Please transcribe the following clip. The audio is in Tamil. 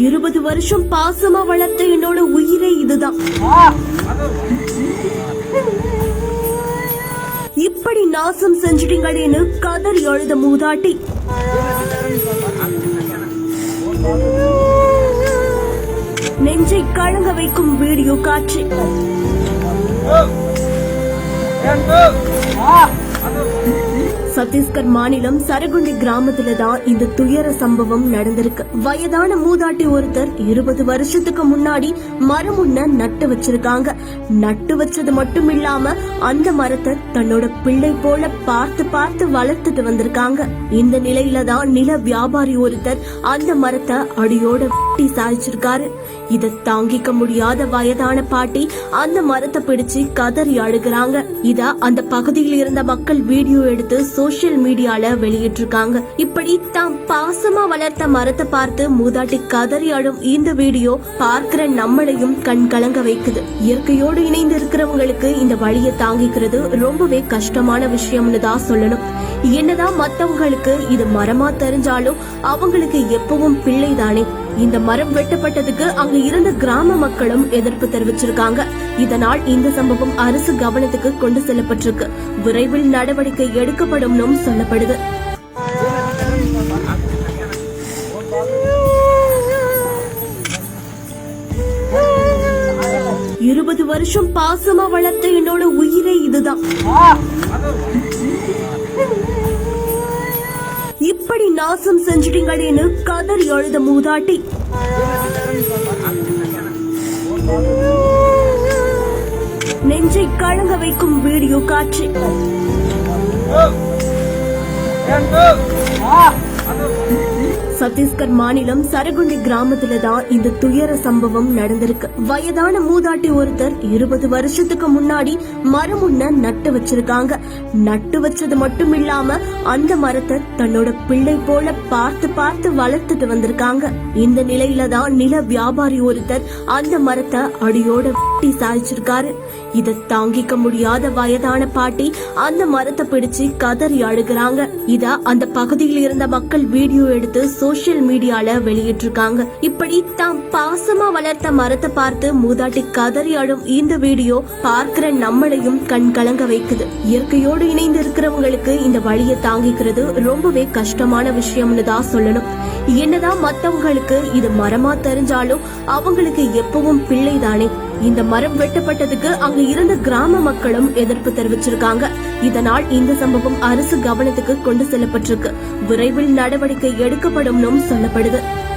இருபது வருஷம் பாசமா வளர்த்த என்னோட உயிரே இதுதான் இப்படி நாசம் செஞ்சிட்டீங்களேன்னு கதறி எழுத மூதாட்டி நெஞ்சை கழங்க வைக்கும் வீடியோ காட்சி சத்தீஸ்கர் மாநிலம் சரகுண்டி கிராமத்துல தான் இந்த துயர சம்பவம் நடந்திருக்கு. வயதான மூதாட்டி ஒருத்தர் இருபது வருஷத்துக்கு முன்னாடி மரம் ஒன்ன நட்டு வச்சிருக்காங்க. நட்டு வச்சது மட்டும் இல்லாம அந்த மரத்தை தன்னோட பிள்ளை போல பார்த்து பார்த்து வளர்த்துட்டு வந்திருக்காங்க. இந்த நிலையில தான் நில வியாபாரி ஒருத்தர் அந்த மரத்தை அடியோட வெட்டி சாய்ச்சிருக்காரு. இத தாங்கிக்க முடியாத வயதான பாட்டி அந்த மரத்தை பிடிச்சு கதறி அழுகுறாங்க. இத அந்த பகுதியில் இருந்த மக்கள் வீடியோ எடுத்து சோசியல் மீடியால வெளியிட்டிருக்காங்க. இப்படி தாம் பாசமா வளர்த்த மரத்தை பார்த்து மூதாட்டி கதறி அழும் இந்த வீடியோ பார்க்கிற நம்மளையும் கண் கலங்க வைக்குது. இயற்கையோடு இணைந்து இருக்கிறவங்களுக்கு இந்த வழியை தாங்கிக்கிறது ரொம்பவே கஷ்டமான விஷயம்னு தான் சொல்லணும். என்னதான் மத்தவங்களுக்கு இது மரமா தெரிஞ்சாலும் அவங்களுக்கு எப்பவும் பிள்ளை தானே இந்த மரம் வெட்டப்பட்டதுக்கு அங்க இருந்த கிராம மக்களும் எதிர்ப்பு தெரிவிச்சிருக்காங்க. இதனால் இந்த சம்பவம் அரசு கவனத்துக்கு கொண்டு செல்லப்பட்டிருக்கு. விரைவில் நடவடிக்கை எடுக்கப்படும் சொல்லப்படுது. இருபது வருஷம் பாசமா வளர்த்த என்னோட உயிரே இதுதான். இப்படி நாசம் செஞ்சிட்டீங்களேன்னு கதறி அழுத மூதாட்டி நெஞ்சை கழங்க வைக்கும் வீடியோ காட்சி சத்தீஸ்கர் மாநிலம் சரகுண்டி கிராமத்துல தான் இந்த துயர சம்பவம் நடந்திருக்கு. வயதான மூதாட்டி ஒருத்தர் இருபது வருஷத்துக்கு முன்னாடி மரம் ஒண்ண நட்டு வச்சிருக்காங்க. நட்டு வச்சது மட்டும் இல்லாம அந்த மரத்தை தன்னோட பிள்ளை போல பார்த்து பார்த்து வளர்த்துட்டு வந்திருக்காங்க. இந்த நிலையில தான் நில வியாபாரி ஒருத்தர் அந்த மரத்தை அடியோட வெட்டி சாய்ச்சிருக்காரு. இத தாங்கிக்க முடியாத வயதான பாட்டி அந்த மரத்தை பிடிச்சு கதறி அழுகுறாங்க. இத அந்த பகுதியில் இருந்த மக்கள் வீடியோ எடுத்து சோசியல் மீடியால வெளியிட்டிருக்காங்க. இப்படி தாம் பாசமா வளர்த்த மரத்தை பார்த்து மூதாட்டி கதறி அழும் இந்த வீடியோ பார்க்கிற நம்மளையும் கண் கலங்க வைக்குது. இயற்கையோடு இணைந்து இருக்கிறவங்களுக்கு இந்த வழியை தாங்கிக்கிறது ரொம்பவே கஷ்டமான விஷயம்னு தான் சொல்லணும். என்னதான் மத்தவங்களுக்கு இது மரமா தெரிஞ்சாலும் அவங்களுக்கு எப்பவும் பிள்ளை தானே இந்த மரம் வெட்டப்பட்டதுக்கு அங்க இருந்த கிராம மக்களும் எதிர்ப்பு தெரிவிச்சிருக்காங்க. இதனால் இந்த சம்பவம் அரசு கவனத்துக்கு கொண்டு செல்லப்பட்டிருக்கு. விரைவில் நடவடிக்கை எடுக்கப்படும் சொல்லப்படுது.